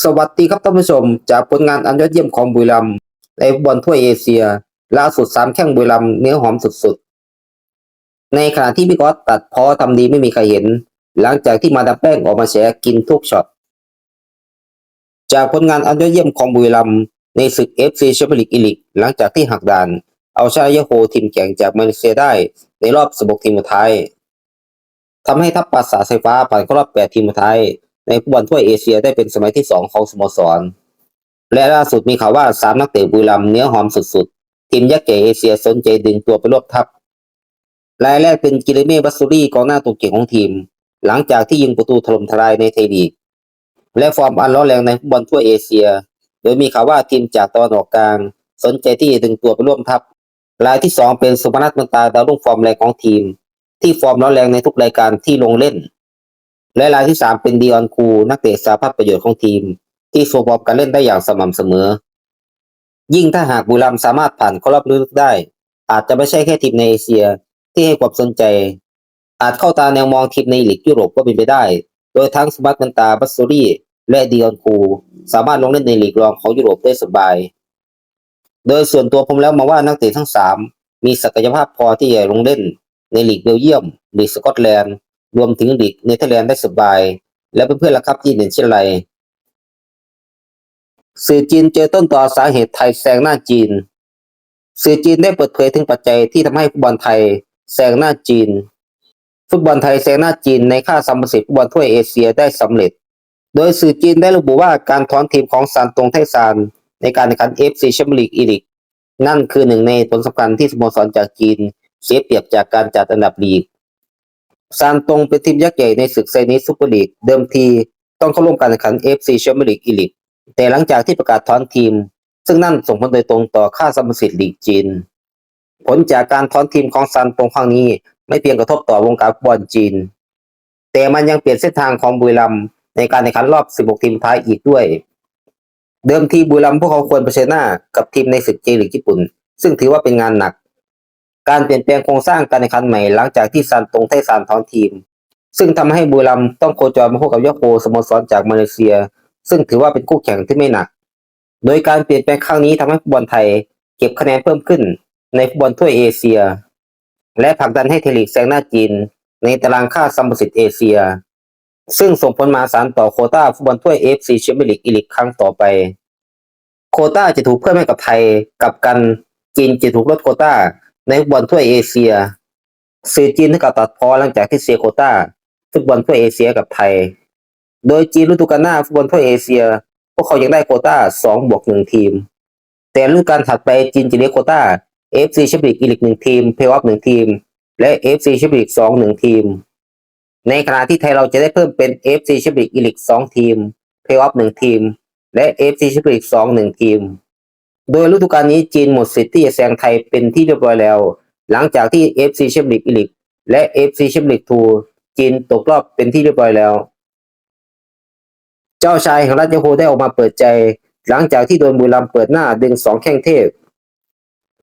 สวัสดีครับท่านผู้ชม จากผลงานอันยอดเยี่ยมของบุรีรัมย์ในบอลถ้วยเอเชียล่าสุดสามแข้งบุรีรัมย์เนื้อหอมสุดๆ ในขณะที่พี่ก๊อตตัดพอทำดีไม่มีใครเห็น หลังจากที่มาดามแป้งออกมาแฉกินทุกช็อตจากผลงานอันยอดเยี่ยมของบุรีรัมย์ในศึกเอฟซีแชมเปี้ยนลีกอีลิกหลังจากที่หักดาน เอาชนะยะโฮทีมแข่งจากมาเลเซียได้ในรอบ16ทีมสุดท้ายทำให้ทัพปราสาทไฟฟ้าผ่านเข้ารอบ8ทีมสุดท้าย ในฟุตบอลถ้วยเอเชียได้เป็นสมัยที่สองของสโมสร และล่าสุดมีข่าวว่าสามนักเตะบุรีรัมเนื้อหอมสุดๆ ทีมยักษ์ใหญ่เอเชียสนใจดึงตัวไปร่วมทัพรายแรกเป็นกิเลเม่บัสซูรี่กองหน้าตัวเก่งของทีม หลังจากที่ยิงประตูถล่มทลายในไทยลีกและฟอร์มอันร้อนแรงในฟุตบอลทั่วเอเชีย โดยมีข่าวว่าทีมจากตะวันออกกลาง สนใจที่จะดึงตัวไปร่วมทัพ รายที่สองเป็นสุพนัทมันตาดาวรุ่งฟอร์มแรงของทีม ที่ฟอร์มร้อนแรงในทุกรายการที่ลงเล่น และรายที่สามเป็นดิออนคู นักเตะสาภาพประโยชน์ของทีม ที่โชว์ฟอร์การเล่นได้อย่างสม่ำเสมอ ยิ่งถ้าหากบุรีรัมสามารถผ่านเข้ารอบลึกได้ อาจจะไม่ใช่แค่ทีมในเอเชียที่ให้ความสนใจ อาจเข้าตาแนวมองทีมในลีกยุโรปก็เป็นไปได้ โดยทั้งสมัตมันตาบัสซูรี่และดิออนคู สามารถลงเล่นในลีกรองของยุโรปได้สบาย โดยส่วนตัวผมแล้วมาว่านักเตะทั้งสามมีศักยภาพพอที่จะลงเล่นในลีกเบลเยียมลีกสกอตแลนด์ รวมถึงลีกเนเธอร์แลนด์ได้สบาย และเพื่อนๆล่ะครับที่เด่นเช่นไร สื่อจีนเจอต้นต่อสาเหตุไทยแซงหน้าจีน สื่อจีนได้เปิดเผยถึงปัจจัยที่ทำให้ฟุตบอลไทยแซงหน้าจีน ฟุตบอลไทยแซงหน้าจีนในค่าสัมประสิทธิ์ฟุตบอลถ้วยเอเชียได้สำเร็จ โดยสื่อจีนได้ระบุว่าการถอนทีมของซานตงไทซานในการแข่งขันเอฟซีแชมเปี้ยนลีกอีลิกนั่นคือหนึ่งในผลสำคัญที่สโมสรจากจีน เสียเปรียบจากการจัดอันดับลีก ซานตงเป็นทีมยักษ์ใหญ่ในศึกไซนีซูเปอร์ลีกเดิมทีต้องเข้าร่วมการแข่งขัน FC แชมเปี้ยนลีกอีลิกแต่หลังจากที่ประกาศถอนทีม ซึ่งนั่นส่งผลโดยตรงต่อค่าสมสิทธิ์ลีกจีน ผลจากการถอนทีมของซานตงครั้งนี้ไม่เพียงกระทบต่อวงการฟุตบอลจีน แต่มันยังเปลี่ยนเส้นทางของบุรีรัมย์ในการแข่งขันรอบ 16 ทีมท้ายอีกด้วย เดิมทีบุรีรัมย์พวกเขาควรเผชิญหน้ากับทีมในศึกเจลีกญี่ปุ่น ซึ่งถือว่าเป็นงานหนัก การเปลี่ยนแปลงโครงสร้างการแข่งขันใหม่หลังจากที่ซานตงไทซานถอนทีม ซึ่งทำให้บุรีรัมย์ต้องโคจรมาพบกับยะโฮสโมสรจากมาเลเซีย ซึ่งถือว่าเป็นคู่แข่งที่ไม่หนัก โดยการเปลี่ยนแปลงครั้งนี้ทำให้ฟุตบอลไทย เก็บคะแนนเพิ่มขึ้น ในฟุตบอลถ้วยเอเชีย และผลักดันให้เทลีกแซงหน้าจีน ในตารางค่าสัมประสิทธิ์เอเชีย ซึ่งส่งผลมาสานต่อโคต้าฟุตบอลถ้วยเอฟซีแชมเปี้ยนลีกอีกครั้งต่อไป โคต้าจะถูกเพิ่มให้กับไทยกับกันจีนจะถูกลดโคต้า ในฟุตบอลถ้วยเอเชียสื่อจีนถึงกับตัดพอหลังจากที่เสียโคต้าฟุตบอลถ้วยเอเชียกับไทย โดยจีนฤดูกาลหน้าฟุตบอลถ้วยเอเชีย พวกเขายังได้โคต้า2บวก1ทีม แต่ฤดูกาลถัดไปจีนจะเรียกโคต้า FC แชมเปี้ยนลีกอีลิก1ทีม เพลย์ออฟ1ทีม และ FC แชมเปี้ยนลีก2 1ทีม ในขณะที่ไทยเราจะได้เพิ่มเป็น FC แชมเปี้ยนลีกอีลิก2ทีม เพลย์ออฟ1ทีม และ FC แชมเปี้ยนลีก2 1ทีม โดยฤดูกาลนี้จีนหมดสิทธิ์ที่จะแซงไทยเป็นที่เรียบร้อยแล้ว หลังจากที่ FC แชมเปี้ยนลีกอีลิกและ FC แชมเปี้ยนลีก2จีนตกรอบเป็นที่เรียบร้อยแล้ว เจ้าชายแห่งรัฐยาโฮได้ออกมาเปิดใจ หลังจากที่โดนบุรีรัมย์เปิดหน้าดึงสองแข้งเทพ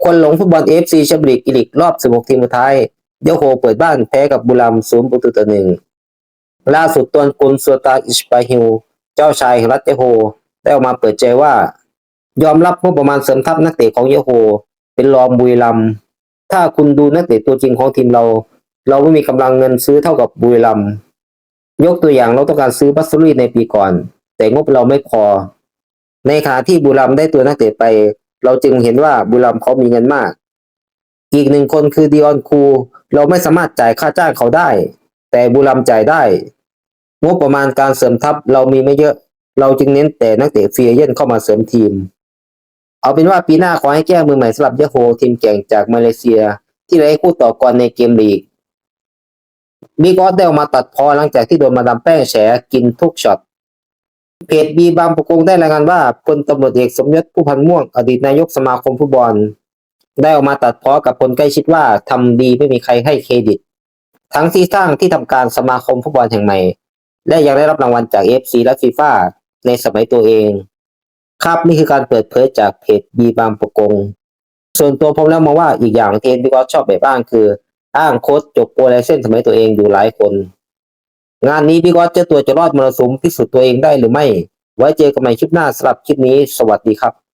คนหลงฟุตบอล FC แชมเปี้ยนลีกอีลิกรอบ 16 ทีมสุดท้ายยาโฮเปิดบ้านแพ้กับบุรีรัมย์0ประตูต่อหนึ่งล่าสุดตวนกุนซัวตาอิชปาฮิลเจ้าชายแห่งรัฐยาโฮได้ออกมาเปิดใจว่า ยอมรับงบประมาณเสริมทัพนักเตะของเยโฮเป็นรองบุรีรัมถ้าคุณดูนักเตะตัวจริงของทีมเรา เราไม่มีกำลังเงินซื้อเท่ากับบุรีรัมยกตัวอย่างเราต้องการซื้อบัสซูรีในปีก่อน แต่งบเราไม่พอ ในขณะที่บุรีรัมได้ตัวนักเตะไป เราจึงเห็นว่าบุรีรัมเขามีเงินมาก อีกหนึ่งคนคือดิออนคู เราไม่สามารถจ่ายค่าจ้างเขาได้ แต่บุรีรัมจ่ายได้ งบประมาณการเสริมทัพเรามีไม่เยอะ เราจึงเน้นแต่นักเตะฟรีเอเย่นเข้ามาเสริมทีม เอาเป็นว่าปีหน้าขอให้แก้มือใหม่สำหรับยะโฮทีมแข่งจากมาเลเซีย ที่ไร้คู่ต่อกรในเกมลีกบิ๊กออสได้ออกมาตัดพอหลังจากที่โดนมาดามแป้งแฉกินทุกช็อตเพจบีบางประกงได้รายงานว่าพลตำรวจเอกสมยศผู้พันม่วงอดีตนายกสมาคมฟุตบอล ได้ออกมาตัดพ้อกับคนใกล้ชิดว่าทำดีไม่มีใครให้เครดิต ทั้งที่สร้างที่ทำการสมาคมฟุตบอลแห่งใหม่ และยังได้รับรางวัลจาก FC และฟีฟ่าในสมัยตัวเอง ครับนี่คือการเปิดเผยจากเพจบีบางประกง ส่วนตัวผมแล้วมองว่าอีกอย่างที่บิ๊กออสชอบแบบอ้างคือ อ้างโค้ดจบโปรไลเซนสมัยตัวเองอยู่หลายคน งานนี้บิ๊กออสเจ้าตัวจะรอดมรสุมพิสูจน์ตัวเองได้หรือไม่ ไว้เจอกันใหม่คลิปหน้าสำหรับคลิปนี้ สวัสดีครับ